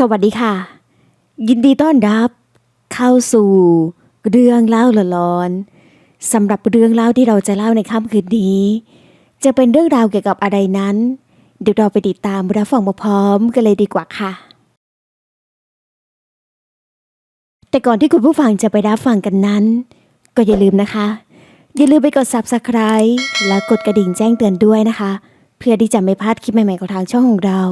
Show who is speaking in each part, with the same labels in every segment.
Speaker 1: สวัสดีค่ะ ยินดีต้อนรับ เข้าสู่เรื่องเล่าหลอนๆสำหรับเรื่องเล่าที่เราจะเล่าในค่ำคืนนี้ จะเป็นเรื่องราวเกี่ยวกับอะไรนั้น เดี๋ยวเราไปติดตามรับฟังมาพร้อมกันเลยดีกว่าค่ะ แต่ก่อนที่คุณผู้ฟังจะไปรับฟังกันนั้น ก็อย่าลืมนะคะ อย่าลืมไปกด subscribe และกดกระดิ่งแจ้งเตือนด้วยนะคะ เพื่อที่จะไม่พลาดคลิปใหม่ๆของทางช่องของเรา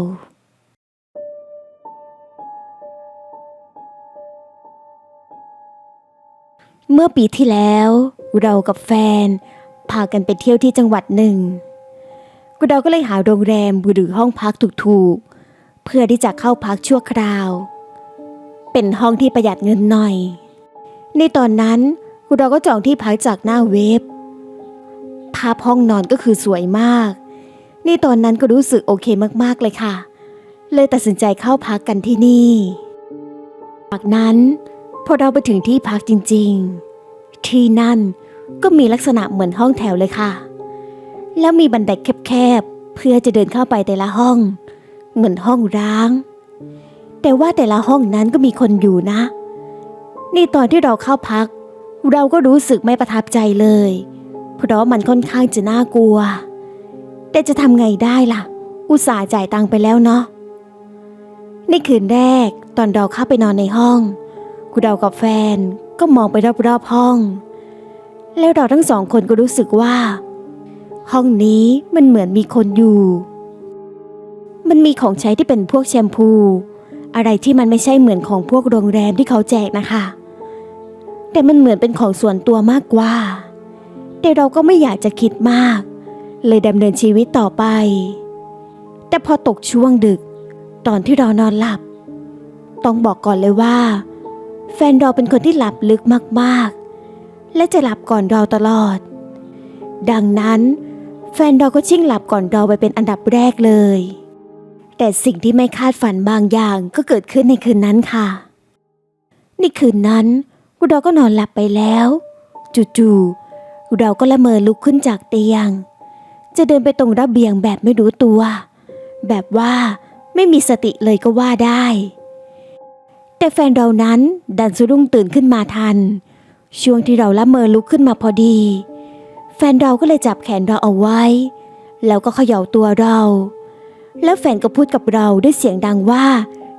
Speaker 1: เมื่อปีที่แล้ว เรากับแฟน พากันไปเที่ยวที่จังหวัดหนึ่งเราก็เลยหาโรงแรมหรือห้องพักถูกๆ เพื่อที่จะเข้าพักชั่วคราว เป็นห้องที่ประหยัดเงินหน่อย ในตอนนั้นเราก็จองที่พักจากหน้าเว็บ ภาพห้องนอนก็คือสวยมาก ในตอนนั้นก็รู้สึกโอเคมากๆเลยค่ะ เลยตัดสินใจเข้าพักกันที่นี่ จากนั้น พอเราไปถึงที่พักจริงๆ ที่นั่นก็มีลักษณะเหมือนห้องแถวเลยค่ะ แล้วมีบันไดแคบๆ เพื่อจะเดินเข้าไปแต่ละห้อง เหมือนห้องร้าง แต่ว่าแต่ละห้องนั้นก็มีคนอยู่นะ นี่ตอนที่เราเข้าพัก เราก็รู้สึกไม่ประทับใจเลย เพราะมันค่อนข้างจะน่ากลัว แต่จะทำไงได้ล่ะ อุตส่าห์จ่ายตังค์ไปแล้วเนาะในคืนแรกตอนเราเข้าไปนอนในห้อง คุณเรากับแฟนก็มองไปรอบๆห้อง แล้วเราทั้งสองคนก็รู้สึกว่า ห้องนี้มันเหมือนมีคนอยู่ มันมีของใช้ที่เป็นพวกแชมพู อะไรที่มันไม่ใช่เหมือนของพวกโรงแรมที่เขาแจกนะคะ แต่มันเหมือนเป็นของส่วนตัวมากกว่า แต่เราก็ไม่อยากจะคิดมาก เลยดำเนินชีวิตต่อไป แต่พอตกช่วงดึก ตอนที่เรานอนหลับ ต้องบอกก่อนเลยว่า แฟนเราเป็นคนที่หลับลึกมากๆ และจะหลับก่อนเราตลอด ดังนั้น แฟนเราก็ชิ่งหลับก่อนเราไปเป็นอันดับแรกเลย แต่สิ่งที่ไม่คาดฝันบางอย่างก็เกิดขึ้นในคืนนั้นค่ะ ในคืนนั้นเราก็นอนหลับไปแล้ว จู่ๆเราก็ละเมอลุกขึ้นจากเตียง จะเดินไปตรงระเบียงแบบไม่รู้ตัว แบบว่าไม่มีสติเลยก็ว่าได้ แต่แฟนเรานั้นดันสะดุ้งตื่นขึ้นมาทัน ช่วงที่เราละเมอลุกขึ้นมาพอดี แฟนเราก็เลยจับแขนเราเอาไว้ แล้วก็เขย่าตัวเรา แล้วแฟนก็พูดกับเราด้วยเสียงดังว่า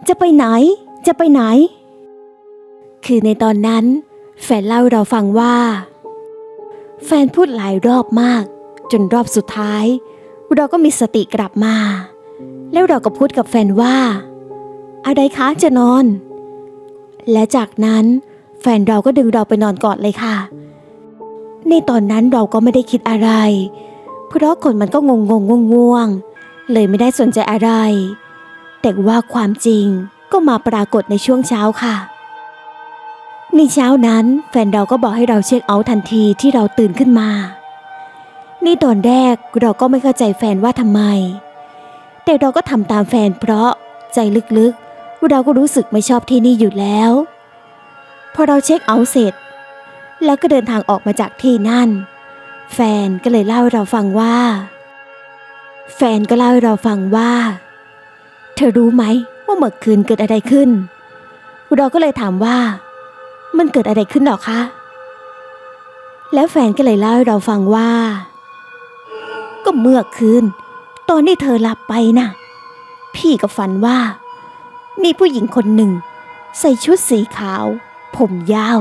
Speaker 1: จะไปไหน จะไปไหน คือในตอนนั้น แฟนเล่าเราฟังว่า แฟนพูดหลายรอบมาก จนรอบสุดท้าย เราก็มีสติกลับมา แล้วเราก็พูดกับแฟนว่าอะไรคะจะนอน และจากนั้นแฟนเราก็ดึงเราไปนอนกอดเลยค่ะ ในตอนนั้นเราก็ไม่ได้คิดอะไร เพราะคนมันก็งงงงงง่วงๆเลยไม่ได้สนใจอะไร แต่ว่าความจริงก็มาปรากฏในช่วงเช้าค่ะ ในเช้านั้นแฟนเราก็บอกให้เราเช็คเอาท์ทันทีที่เราตื่นขึ้นมานี่ตอนแรกเราก็ไม่เข้าใจแฟนว่าทำไม แต่เราก็ทำตามแฟนเพราะใจลึกๆ เราก็รู้สึกไม่ชอบที่นี่อยู่แล้ว พอเราเช็คเอาท์เสร็จ แล้วก็เดินทางออกมาจากที่นั่น แฟนก็เลยเล่าให้เราฟังว่า แฟนก็เล่าให้เราฟังว่า เธอรู้ไหมว่าเมื่อคืนเกิดอะไรขึ้น เราก็เลยถามว่า มันเกิดอะไรขึ้นหรอคะ แล้วแฟนก็เลยเล่าให้เราฟังว่า ก็เมื่อคืน ตอนที่เธอหลับไปน่ะ พี่ก็ฝันว่า มีผู้หญิงคนหนึ่ง ใส่ชุดสีขาว ผมยาว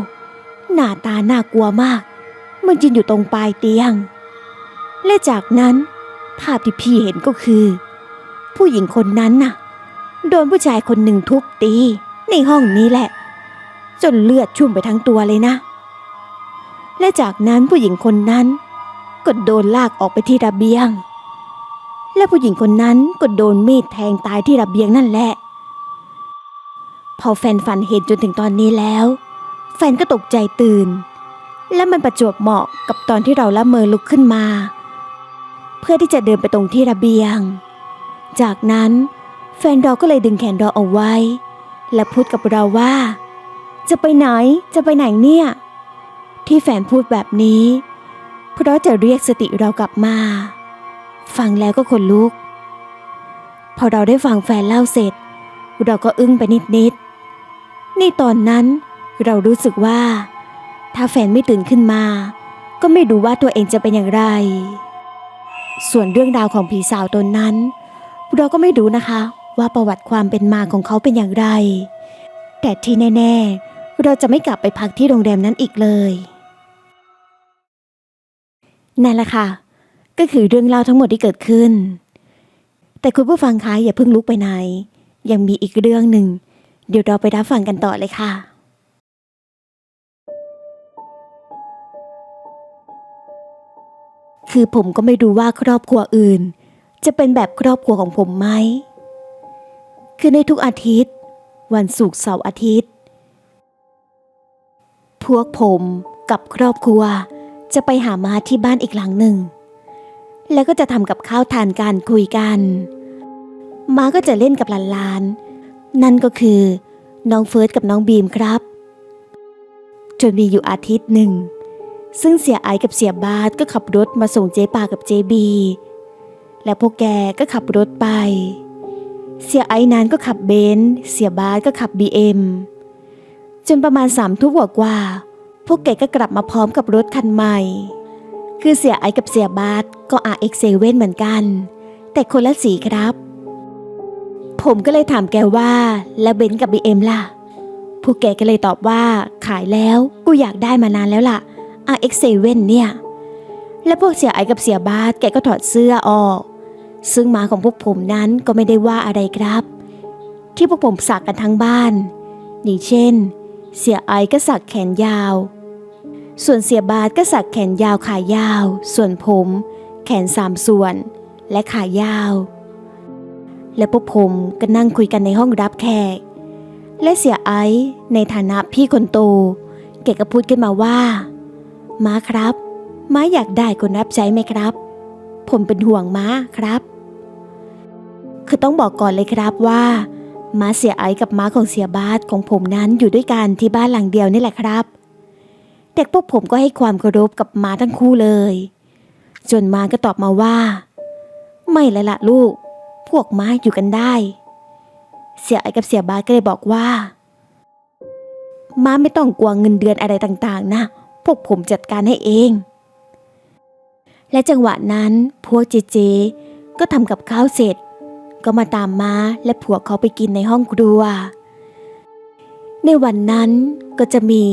Speaker 1: หน้าตาน่ากลัวมาก มันยืนอยู่ตรงปลายเตียง และจากนั้นภาพที่พี่เห็นก็คือ ผู้หญิงคนนั้นน่ะ โดนผู้ชายคนหนึ่งทุบตี ในห้องนี้แหละ จนเลือดชุ่มไปทั้งตัวเลยนะ และจากนั้นผู้หญิงคนนั้นก็โดนลากออกไปที่ระเบียง และผู้หญิงคนนั้นก็โดนมีดแทงตายที่ระเบียงนั่นแหละ อแฟนฝันเห็นจนถึงตอนนี้แล้ว แฟนก็ตกใจตื่น และมันประจวบเหมาะกับตอนที่เราละเมอลุกขึ้นมา เพื่อที่จะเดินไปตรงที่ระเบียง จากนั้นแฟนเราก็เลยดึงแขนเราเอาไว้ และพูดกับเราว่า จะไปไหนจะไปไหนเนี่ย ที่แฟนพูดแบบนี้ เพราะจะเรียกสติเรากลับมา ฟังแล้วก็ขนลุก พอเราได้ฟังแฟนเล่าเสร็จ เราก็อึ้งไปนิดๆ ในตอนนั้นเรารู้สึกว่า ถ้าแฟนไม่ตื่นขึ้นมา ก็ไม่รู้ว่าตัวเองจะเป็นอย่างไร ส่วนเรื่องราวของผีสาวตนนั้น เราก็ไม่รู้นะคะว่าประวัติความเป็นมาของเขาเป็นอย่างไร แต่ที่แน่ ๆ เราจะไม่กลับไปพักที่โรงแรมนั้นอีกเลยนั่นแหละค่ะ ก็คือเรื่องเล่าทั้งหมดที่เกิดขึ้น แต่คุณผู้ฟังคะอย่าเพิ่งลุกไปไหน ยังมีอีกเรื่องหนึ่ง เดี๋ยวเราไปรับฟังกันต่อเลยค่ะ คือผมก็ไม่รู้ว่าครอบครัวอื่น จะเป็นแบบครอบครัวของผมไหม คือในทุกอาทิตย์ วันศุกร์เสาร์อาทิตย์ พวกผมกับครอบครัวจะไปหามาที่บ้านอีกหลังหนึ่ง แล้วก็จะทำกับข้าวทานกันคุยกัน มาก็จะเล่นกับหลานๆ นั่นก็คือ น้องเฟิร์สกับน้องบีมครับ จนมีอยู่อาทิตย์หนึ่ง ซึ่งเสียไอกับเสียบาสก็ขับรถมาส่งเจ๊ปากับเจ๊บี และพวกแกก็ขับรถไป เสียไอนั้นก็ขับเบนซ์เสียบาสก็ขับบีเอ็มจนประมาณสามทุ่มกว่าพวกแกก็กลับมาพร้อมกับรถคันใหม่ คือเสียไอกับเสียบาสก็ RX7 เหมือนกัน แต่คนละสีครับ ผมก็เลยถามแกว่า แล้วเบนซ์กับบีเอ็มล่ะพวกแกก็เลยตอบว่าขายแล้วกูอยากได้มานานแล้วล่ะ RX7 เนี่ย และพวกเสียไอกับเสียบาสแกก็ถอดเสื้อออก ซึ่งหมาของพวกผมนั้นก็ไม่ได้ว่าอะไรครับ ที่พวกผมสักกันทั้งบ้านอย่างเช่น เสียไอก็สักแขนยาว ส่วนเสียบาสก็สักแขนยาวขายาว ส่วนผม แขนสามส่วน และขายาว และพวกผมก็นั่งคุยกันในห้องรับแขก และเสียไอซ์ในฐานะพี่คนโตแกก็พูดขึ้นมาว่า ม้าครับ ม้าอยากได้คนรับใช้ไหมครับ ผมเป็นห่วงม้าครับ คือต้องบอกก่อนเลยครับว่า ม้าเสียไอซ์กับม้าของเสียบาสของผมนั้นอยู่ด้วยกันที่บ้านหลังเดียวนี่แหละครับแต่พวกผมก็ให้ความเคารพกับม้าทั้งคู่เลยจนม้าก็ตอบมาว่า ไม่เลยล่ะลูก วกม้าอยู่กันได้ เสียไอกับเสียบาสก็เลยบอกว่า ม้าไม่ต้องกลัวเงินเดือนอะไรต่างๆ นะ พวกผมจัดการให้เอง และจังหวะนั้นพวกเจเจ ก็ทำกับข้าวเสร็จ ก็มาตามม้าและผัวเขาไปกินในห้องครัว ในวันนั้นก็จะมี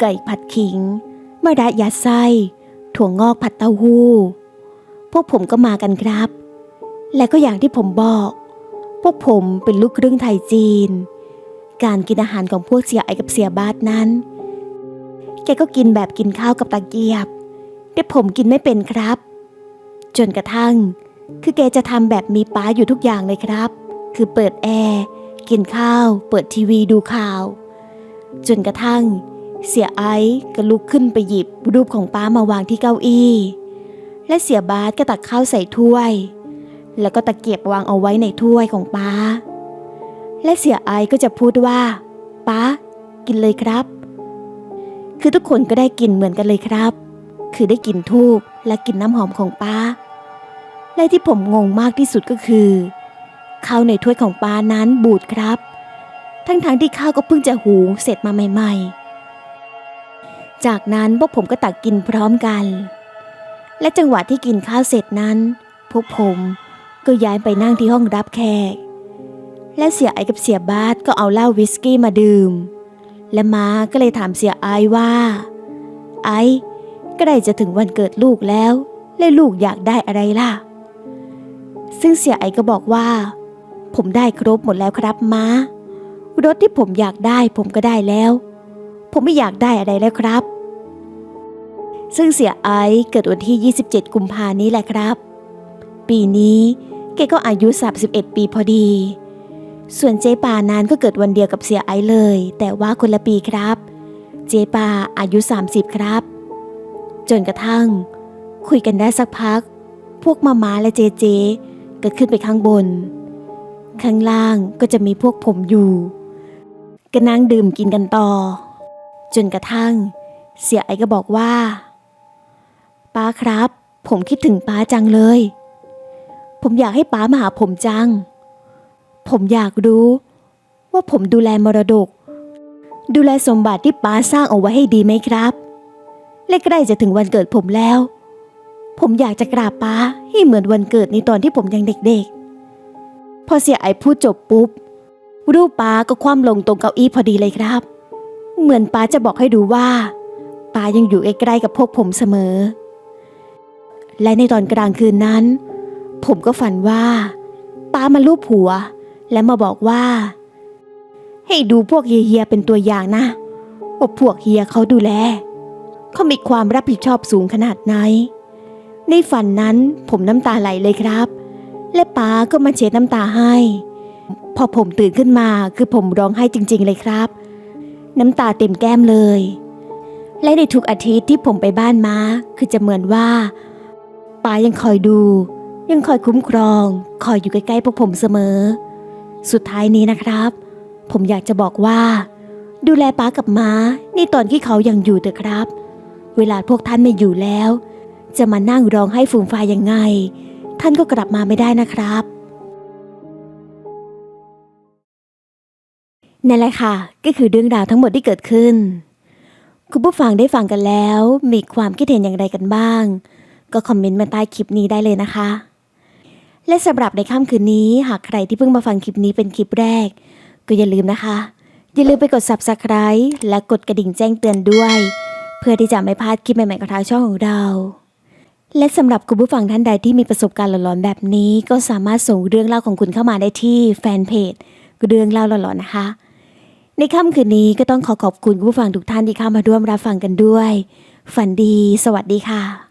Speaker 1: ไก่ผัดขิงมะระยาไส้ ถั่วงอกผัดเต้าหู้ พวกผมก็มากันครับ และก็อย่างที่ผมบอก พวกผมเป็นลูกครึ่งไทยจีน การกินอาหารของพวกเสียไอกับเสียบาสนั้น แกก็กินแบบกินข้าวกับตะเกียบ แต่ผมกินไม่เป็นครับ จนกระทั่ง คือแกจะทำแบบมีป้าอยู่ทุกอย่างเลยครับ คือเปิดแอร์กินข้าว เปิดทีวีดูข่าว จนกระทั่ง เสียไอซ์ก็ลุกขึ้นไปหยิบรูปของป้ามาวางที่เก้าอี้ และเสียบาสก็ตักข้าวใส่ถ้วย แล้วก็ตะเกียบวางเอาไว้ในถ้วยของป้า และเสียไอก็จะพูดว่าป้ากินเลยครับ คือทุกคนก็ได้กลิ่นเหมือนกันเลยครับ คือได้กลิ่นทูบและกลิ่นน้ำหอมของป้า และที่ผมงงมากที่สุดก็คือข้าวในถ้วยของป้านั้นบูดครับ ทั้งๆทที่ข้าวก็เพิ่งจะหุงเสร็จมาใหม่ ๆ จากนั้นพวกผมก็ตักกินพร้อมกัน และจังหวะที่กินข้าวเสร็จนั้น พวกผม ก็ย้ายไปนั่งที่ห้องรับแขก และเสียไอกับเสียบาสก็เอาเหล้าวิสกี้มาดื่ม และม้าก็เลยถามเสียไอว่า ไอใกล้จะถึงวันเกิดลูกแล้ว และลูกอยากได้อะไรล่ะ ซึ่งเสียไอก็บอกว่า ผมได้ครบหมดแล้วครับม้ารถที่ผมอยากได้ผมก็ได้แล้ว ผมไม่อยากได้อะไรแล้วครับ ซึ่งเสียไอเกิดวันที่ 27 กุมภานี้แหละครับ ปีนี้ กก็อายุ 31 ปีพอดี ส่วนเจ๊ปานั้นก็เกิดวันเดียวกับเสียไอเลย แต่ว่าคนละปีครับ เจ๊ปาอายุ 30 ครับ จนกระทั่ง คุยกันได้สักพัก พวกมามาและเจเจก็ขึ้นไปข้างบน ข้างล่างก็จะมีพวกผมอยู่ก็นั่งดื่มกินกันต่อ จนกระทั่ง เสียไอก็บอกว่า ป้าครับ ผมคิดถึงป้าจังเลย ผมอยากให้ป้ามาหาผมจัง ผมอยากรู้ ว่าผมดูแลมรดก ดูแลสมบัติที่ป้าสร้างเอาไว้ให้ดีไหมครับและใกล้จะถึงวันเกิดผมแล้ว ผมอยากจะกราบป้าให้เหมือนวันเกิดในตอนที่ผมยังเด็กๆ พอเสียไอพูดจบปุ๊บ รูปป้าก็คว่ำลงตรงเก้าอี้พอดีเลยครับ เหมือนป้าจะบอกให้ดูว่าป้ายังอยู่ใกล้ๆกับพวกผมเสมอ และในตอนกลางคืนนั้น ผมก็ฝันว่าป้ามาลูบหัว และมาบอกว่า ให้ดูพวกเฮียเป็นตัวอย่างนะว่าพวกเฮียเขาดูแลเขามีความรับผิดชอบสูงขนาดไหน ในฝันนั้นผมน้ำตาไหลเลยครับ และป้าก็มาเช็ดน้ำตาให้ พอผมตื่นขึ้นมาคือผมร้องไห้จริง ๆ เลยครับ น้ำตาเต็มแก้มเลย และในทุกอาทิตย์ที่ผมไปบ้านมาคือจะเหมือนว่าป้ายังคอยดู ยังคอยคุ้มครอง คอยอยู่ใกล้ๆพวกผมเสมอ สุดท้ายนี้นะครับ ผมอยากจะบอกว่า ดูแลป้ากับม้าในตอนที่เขายังอยู่เถอะครับ เวลาพวกท่านไม่อยู่แล้ว จะมานั่งร้องให้ฟูมฟายยังไง ท่านก็กลับมาไม่ได้นะครับนั่นแหละค่ะ ก็คือเรื่องราวทั้งหมดที่เกิดขึ้น คุณผู้ฟังได้ฟังกันแล้ว มีความคิดเห็นอย่างไรกันบ้าง ก็คอมเมนต์มาใต้คลิปนี้ได้เลยนะคะ และสำหรับในค่ำคืนนี้หากใครที่เพิ่งมาฟังคลิปนี้เป็นคลิปแรก ก็อย่าลืมนะคะ อย่าลืมไปกด subscribe และกดกระดิ่งแจ้งเตือนด้วย เพื่อที่จะไม่พลาดคลิปใหม่ๆของทางช่องของเรา และสำหรับคุณผู้ฟังท่านใดที่มีประสบการณ์หลอนๆแบบนี้ ก็สามารถส่งเรื่องเล่าของคุณเข้ามาได้ที่แฟนเพจเรื่องเล่าหลอนๆนะคะ ในค่ำคืนนี้ก็ต้องขอขอบคุณคุณผู้ฟังทุกท่านที่เข้ามาร่วมรับฟังกันด้วย ฝันดี สวัสดีค่ะ